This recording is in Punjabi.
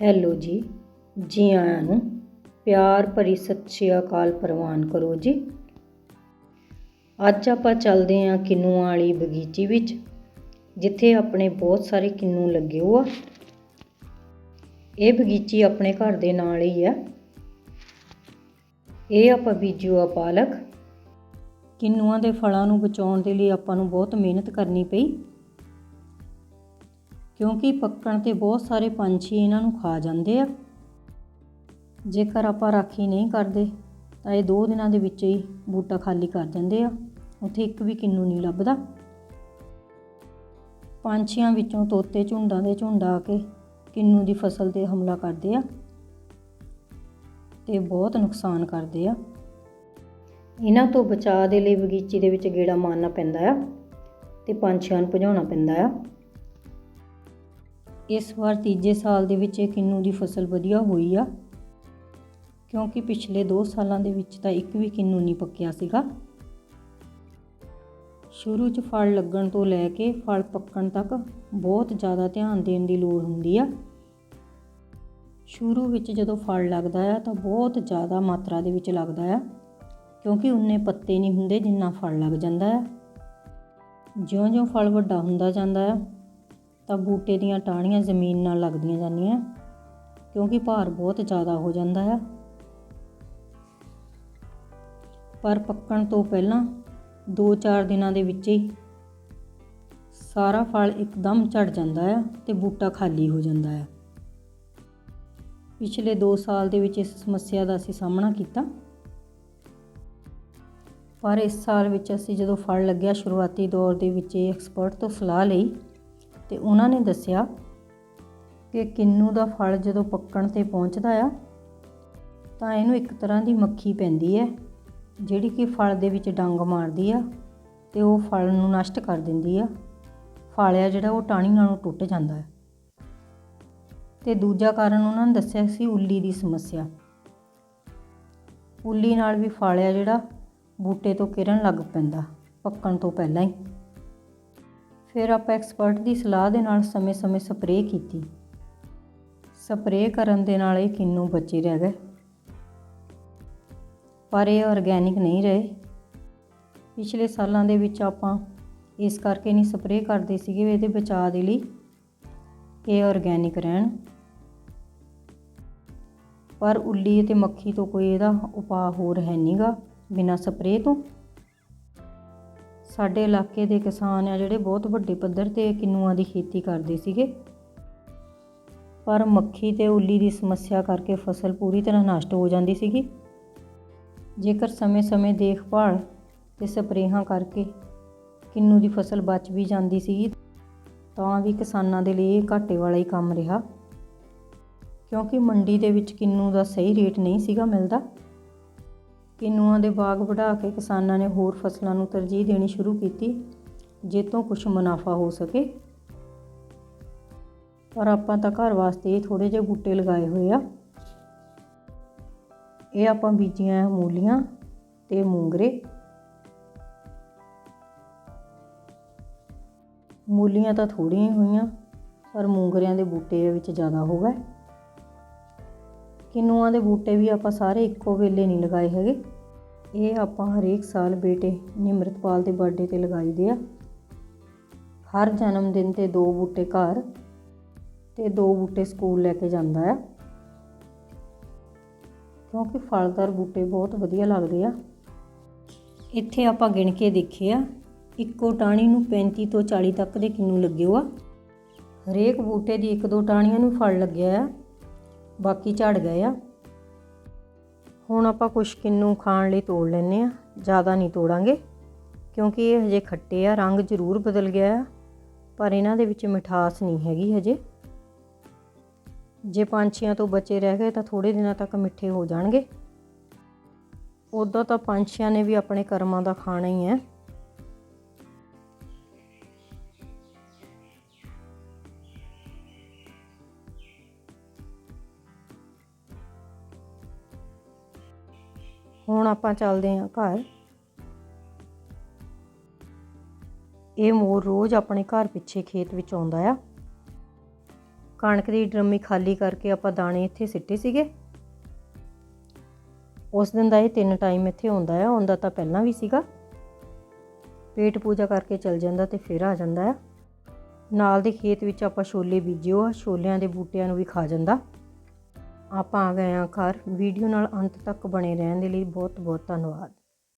ਹੈਲੋ ਜੀ ਜੀ ਆਇਆਂ ਨੂੰ ਪਿਆਰ ਭਰੀ ਸਤਿ ਸ਼੍ਰੀ ਅਕਾਲ ਪ੍ਰਵਾਨ ਕਰੋ ਜੀ। ਅੱਜ ਆਪਾਂ ਚੱਲਦੇ ਹਾਂ ਕਿੰਨੂਆਂ ਵਾਲੀ ਬਗੀਚੀ ਵਿੱਚ, ਜਿੱਥੇ ਆਪਣੇ ਬਹੁਤ ਸਾਰੇ ਕਿੰਨੂ ਲੱਗੇ ਹੋ ਆ। ਇਹ ਬਗੀਚੀ ਆਪਣੇ ਘਰ ਦੇ ਨਾਲ ਹੀ ਆ। ਇਹ ਆਪਾਂ ਬੀਜੂ ਆ ਪਾਲਕ। ਕਿੰਨੂਆਂ ਦੇ ਫਲਾਂ ਨੂੰ ਬਚਾਉਣ ਦੇ ਲਈ ਆਪਾਂ ਨੂੰ ਬਹੁਤ ਮਿਹਨਤ ਕਰਨੀ ਪਈ। ਕਿਉਂਕਿ ਪੱਕਣ ਤੇ ਬਹੁਤ ਸਾਰੇ ਪੰਛੀ ਇਹਨਾਂ ਨੂੰ ਖਾ ਜਾਂਦੇ ਆ। ਜੇਕਰ ਆਪਾਂ ਰਾਖੀ ਨਹੀਂ ਕਰਦੇ, ਤਾਂ ਇਹ 2 ਦਿਨਾਂ ਦੇ ਵਿੱਚ ਹੀ ਬੂਟਾ ਖਾਲੀ ਕਰ ਜਾਂਦੇ ਆ। ਉੱਥੇ ਇੱਕ ਵੀ ਕਿੰਨੂ ਨਹੀਂ ਲੱਭਦਾ। ਪੰਛੀਆਂ ਵਿੱਚੋਂ ਤੋਤੇ ਝੁੰਡਾਂ ਦੇ ਝੁੰਡ ਆ ਕੇ ਕਿੰਨੂ ਦੀ ਫਸਲ ਤੇ ਹਮਲਾ ਕਰਦੇ ਆ ਤੇ ਬਹੁਤ ਨੁਕਸਾਨ ਕਰਦੇ ਆ। ਇਹਨਾਂ ਤੋਂ ਬਚਾਅ ਦੇ ਲਈ ਬਗੀਚੀ ਦੇ ਵਿੱਚ ਗੇੜਾ ਮਾਰਨਾ ਪੈਂਦਾ ਆ ਤੇ ਪੰਛੀਆਂ ਨੂੰ ਭਜਾਉਣਾ ਪੈਂਦਾ ਆ। ਇਸ ਵਾਰ ਤੀਜੇ ਸਾਲ ਦੇ ਵਿੱਚ ਇਹ ਕਿੰਨੂ ਦੀ ਫਸਲ ਵਧੀਆ ਹੋਈ ਆ? ਕਿਉਂਕਿ ਪਿਛਲੇ 2 ਸਾਲਾਂ ਦੇ ਵਿੱਚ ਤਾਂ ਇੱਕ ਵੀ ਕਿੰਨੂ ਨਹੀਂ ਪੱਕਿਆ ਸੀਗਾ। ਸ਼ੁਰੂ 'ਚ ਫਲ ਲੱਗਣ ਤੋਂ ਲੈ ਕੇ ਫਲ ਪੱਕਣ ਤੱਕ ਬਹੁਤ ਜ਼ਿਆਦਾ ਧਿਆਨ ਦੇਣ ਦੀ ਲੋੜ ਹੁੰਦੀ ਆ। ਸ਼ੁਰੂ ਵਿੱਚ ਜਦੋਂ ਫਲ ਲੱਗਦਾ ਆ ਤਾਂ ਬਹੁਤ ਜ਼ਿਆਦਾ ਮਾਤਰਾ ਦੇ ਵਿੱਚ ਲੱਗਦਾ ਆ, ਕਿਉਂਕਿ ਉਨੇ ਪੱਤੇ ਨਹੀਂ ਹੁੰਦੇ ਜਿੰਨਾ ਫਲ ਲੱਗ ਜਾਂਦਾ ਆ। ਜਿਉਂ-ਜਿਉਂ ਫਲ ਵੱਡਾ ਹੁੰਦਾ ਜਾਂਦਾ ਆ ਤਾਂ ਬੂਟੇ ਦੀਆਂ ਟਾਹਣੀਆਂ ਜ਼ਮੀਨ ਨਾਲ ਲੱਗਦੀਆਂ ਜਾਂਦੀਆਂ। ਕਿਉਂਕਿ ਭਾਰ ਬਹੁਤ ਜ਼ਿਆਦਾ ਹੋ ਜਾਂਦਾ ਆ। ਪਰ ਪੱਕਣ ਤੋਂ ਪਹਿਲਾਂ 2-4 ਦਿਨਾਂ ਦੇ ਵਿੱਚ ਹੀ ਸਾਰਾ ਫਲ ਇੱਕਦਮ ਝੜ ਜਾਂਦਾ ਆ ਤੇ ਬੂਟਾ ਖਾਲੀ ਹੋ ਜਾਂਦਾ ਆ। ਪਿਛਲੇ 2 ਸਾਲ ਦੇ ਵਿੱਚ ਇਸ ਸਮੱਸਿਆ ਦਾ ਅਸੀਂ ਸਾਹਮਣਾ ਕੀਤਾ। ਪਰ ਇਸ ਸਾਲ ਵਿੱਚ ਅਸੀਂ ਜਦੋਂ ਫਲ ਲੱਗਿਆ ਸ਼ੁਰੂਆਤੀ ਦੌਰ ਦੇ ਵਿੱਚ ਇਹ ਐਕਸਪਰਟ ਤੋਂ ਸਲਾਹ ਲਈ ਤੇ ਉਹਨਾਂ ਨੇ ਦੱਸਿਆ ਕਿ ਕਿੰਨੂ ਦਾ ਫਲ ਜਦੋਂ ਪੱਕਣ ਤੇ ਪਹੁੰਚਦਾ ਆ, ਤਾਂ ਇਹਨੂੰ ਇੱਕ ਤਰ੍ਹਾਂ ਦੀ ਮੱਖੀ ਪੈਂਦੀ ਹੈ ਜਿਹੜੀ ਕਿ ਫਲ ਦੇ ਵਿੱਚ ਡੰਗ ਮਾਰਦੀ ਆ ਤੇ ਉਹ ਫਲ ਨੂੰ ਨਸ਼ਟ ਕਰ ਦਿੰਦੀ ਆ। ਫਲ ਆ ਜਿਹੜਾ ਉਹ ਟਾਣੀ ਨਾਲੋਂ ਟੁੱਟ ਜਾਂਦਾ ਹੈ ਤੇ ਦੂਜਾ ਕਾਰਨ ਉਹਨਾਂ ਨੇ ਦੱਸਿਆ ਸੀ ਉੱਲੀ ਦੀ ਸਮੱਸਿਆ। ਉੱਲੀ ਨਾਲ ਵੀ ਫਲ ਆ ਜਿਹੜਾ ਬੂਟੇ ਤੋਂ ਕਿਰਨ ਲੱਗ ਪੈਂਦਾ, ਪੱਕਣ ਤੋਂ ਪਹਿਲਾਂ ਹੀ। ਫਿਰ ਆਪਾਂ ਐਕਸਪਰਟ ਦੀ ਸਲਾਹ ਦੇ ਨਾਲ ਸਮੇਂ-ਸਮੇਂ ਸਪਰੇਅ ਕੀਤੀ। ਸਪਰੇਅ ਕਰਨ ਦੇ ਨਾਲ ਇਹ ਕਿੰਨੂ ਬਚੇ ਰਹਿ ਗਏ ਪਰ ਇਹ ਆਰਗੈਨਿਕ ਨਹੀਂ ਰਹੇ। ਪਿਛਲੇ ਸਾਲਾਂ ਦੇ ਵਿੱਚ ਆਪਾਂ ਇਸ ਕਰਕੇ ਨਹੀਂ ਸਪਰੇਅ ਕਰਦੇ ਸੀਗੇ ਇਹਦੇ ਬਚਾਅ ਦੇ ਲਈ ਕਿ ਆਰਗੈਨਿਕ ਰਹਿਣ। ਪਰ ਉੱਲੀ ਅਤੇ ਮੱਖੀ ਤੋਂ ਕੋਈ ਇਹਦਾ ਉਪਾਅ ਹੋਰ ਹੈ ਨਹੀਂਗਾ ਬਿਨਾਂ ਸਪਰੇਅ ਤੋਂ। ਸਾਡੇ ਇਲਾਕੇ ਦੇ ਕਿਸਾਨ ਆ ਜਿਹੜੇ ਬਹੁਤ ਵੱਡੇ ਪੱਧਰ ਤੇ ਕਿੰਨੂਆਂ ਦੀ ਖੇਤੀ ਕਰਦੇ ਸੀਗੇ। ਪਰ ਮੱਖੀ ਤੇ ਉੱਲੀ ਦੀ ਸਮੱਸਿਆ ਕਰਕੇ ਫਸਲ ਪੂਰੀ ਤਰ੍ਹਾਂ ਨਸ਼ਟ ਹੋ ਜਾਂਦੀ ਸੀਗੀ। ਜੇਕਰ ਸਮੇਂ-ਸਮੇਂ ਦੇਖਭਾਲ ਤੇ ਸਪਰੇਹਾਂ ਕਰਕੇ ਕਿੰਨੂ ਦੀ ਫਸਲ ਬਚ ਵੀ ਜਾਂਦੀ ਸੀਗੀ, ਤਾਂ ਵੀ ਕਿਸਾਨਾਂ ਦੇ ਲਈ ਇਹ ਘਾਟੇ ਵਾਲਾ ਹੀ ਕੰਮ ਰਿਹਾ। ਕਿਉਂਕਿ ਮੰਡੀ ਦੇ ਵਿੱਚ ਕਿੰਨੂ ਦਾ ਸਹੀ ਰੇਟ ਨਹੀਂ ਸੀਗਾ ਮਿਲਦਾ। ਕਿੰਨੂਆਂ ਦੇ ਬਾਗ ਵਧਾ ਕੇ ਕਿਸਾਨਾਂ ਨੇ ਹੋਰ ਫਸਲਾਂ ਨੂੰ ਤਰਜੀਹ ਦੇਣੀ ਸ਼ੁਰੂ ਕੀਤੀ ਜੇ ਤੋਂ ਕੁਝ ਮੁਨਾਫਾ ਹੋ ਸਕੇ। ਪਰ ਆਪਾਂ ਤਾਂ ਘਰ ਵਾਸਤੇ ਥੋੜੇ ਜਿਹੇ ਬੂਟੇ ਲਗਾਏ ਹੋਏ ਆ। ਇਹ ਆਪਾਂ ਬੀਜੀਆਂ ਮੂਲੀਆਂ ਤੇ ਮੂੰਗਰੇ। ਮੂਲੀਆਂ ਤਾਂ ਥੋੜੀਆਂ ਹੀ ਹੋਈਆਂ, ਪਰ ਮੂੰਗਰਿਆਂ ਦੇ ਬੂਟੇ ਵਿੱਚ ਜ਼ਿਆਦਾ ਹੋ ਗਏ। ਕਿੰਨੂਆਂ ਦੇ ਬੂਟੇ ਵੀ ਆਪਾਂ ਸਾਰੇ ਇੱਕੋ ਵੇਲੇ ਨਹੀਂ ਲਗਾਏ ਹੈਗੇ। ਇਹ ਆਪਾਂ ਹਰੇਕ ਸਾਲ ਬੇਟੇ ਨਿਮਰਤਪਾਲ ਦੇ ਬਰਥਡੇ ਤੇ ਲਗਾਈਦੇ ਆ। ਹਰ ਜਨਮ ਦਿਨ ਤੇ ਦੋ ਬੂਟੇ ਘਰ ਤੇ ਦੋ ਬੂਟੇ ਸਕੂਲ ਲੈ ਕੇ ਜਾਂਦਾ ਆ। ਕਿਉਂਕਿ ਫਲਦਾਰ ਬੂਟੇ ਬਹੁਤ ਵਧੀਆ ਲੱਗਦੇ ਆ। ਇੱਥੇ ਆਪਾਂ ਗਿਣ ਕੇ ਦੇਖਿਆ ਇੱਕੋ ਟਾਣੀ ਨੂੰ 35 ਤੋਂ 40 ਤੱਕ ਦੇ ਕਿੰਨੂ ਲੱਗੇ ਹੋਆ ਹਰੇਕ ਬੂਟੇ ਦੀ ਇੱਕ ਦੋ ਟਾਣੀਆਂ ਨੂੰ ਫਲ ਲੱਗਿਆ ਆ, ਬਾਕੀ ਝੜ ਗਏ ਆ। ਹੁਣ ਆਪਾਂ ਕੁਛ ਕਿੰਨੂ ਖਾਣ ਲਈ ਤੋੜ ਲੈਨੇ ਆ ਜ਼ਿਆਦਾ ਨਹੀਂ ਤੋੜਾਂਗੇ, ਕਿਉਂਕਿ ਇਹ ਹਜੇ ਖੱਟੇ ਆ, ਰੰਗ ਜ਼ਰੂਰ ਬਦਲ ਗਿਆ ਆ, ਪਰ ਇਹਨਾਂ ਦੇ ਵਿੱਚ ਮਿਠਾਸ ਨਹੀਂ ਹੈਗੀ ਹਜੇ। ਜੇ ਪੰਛੀਆਂ ਤੋਂ ਬਚੇ ਰਹਿ ਗਏ ਤਾਂ ਥੋੜੇ ਦਿਨਾਂ ਤੱਕ ਮਿੱਠੇ ਹੋ ਜਾਣਗੇ। ਉਦੋਂ ਤਾਂ ਪੰਛੀਆਂ ਨੇ ਵੀ ਆਪਣੇ ਕਰਮਾਂ ਦਾ ਖਾਣਾ ਹੀ ਹੈ। ਹੁਣ ਆਪਾਂ ਚੱਲਦੇ ਹਾਂ ਘਰ। ਇਹ ਮੋਰ ਰੋਜ਼ ਆਪਣੇ ਘਰ ਪਿੱਛੇ ਖੇਤ ਵਿੱਚ ਆਉਂਦਾ ਆ। ਕਣਕ ਦੀ ਡਰਮੀ ਖਾਲੀ ਕਰਕੇ ਆਪਾਂ ਦਾਣੇ ਇੱਥੇ ਸਿੱਟੇ ਸੀਗੇ। ਉਸ ਦਿਨ ਦਾ ਇਹ ਤਿੰਨ ਟਾਈਮ ਇੱਥੇ ਆਉਂਦਾ ਆ, ਆਉਂਦਾ ਤਾਂ ਪਹਿਲਾਂ ਵੀ ਸੀਗਾ। ਪੇਟ ਪੂਜਾ ਕਰਕੇ ਚਲ ਜਾਂਦਾ ਤੇ ਫਿਰ ਆ ਜਾਂਦਾ ਆ। ਨਾਲ ਦੇ ਖੇਤ ਵਿੱਚ ਆਪਾਂ ਛੋਲੇ ਬੀਜਿਓ ਆ, ਛੋਲਿਆਂ ਦੇ ਬੂਟਿਆਂ ਨੂੰ ਵੀ ਖਾ ਜਾਂਦਾ। ਆਪਾਂ ਆ ਗਏ ਹਾਂ ਘਰ। ਵੀਡੀਓ ਨਾਲ ਅੰਤ ਤੱਕ ਬਣੇ ਰਹਿਣ ਦੇ ਲਈ ਬਹੁਤ ਬਹੁਤ ਧੰਨਵਾਦ।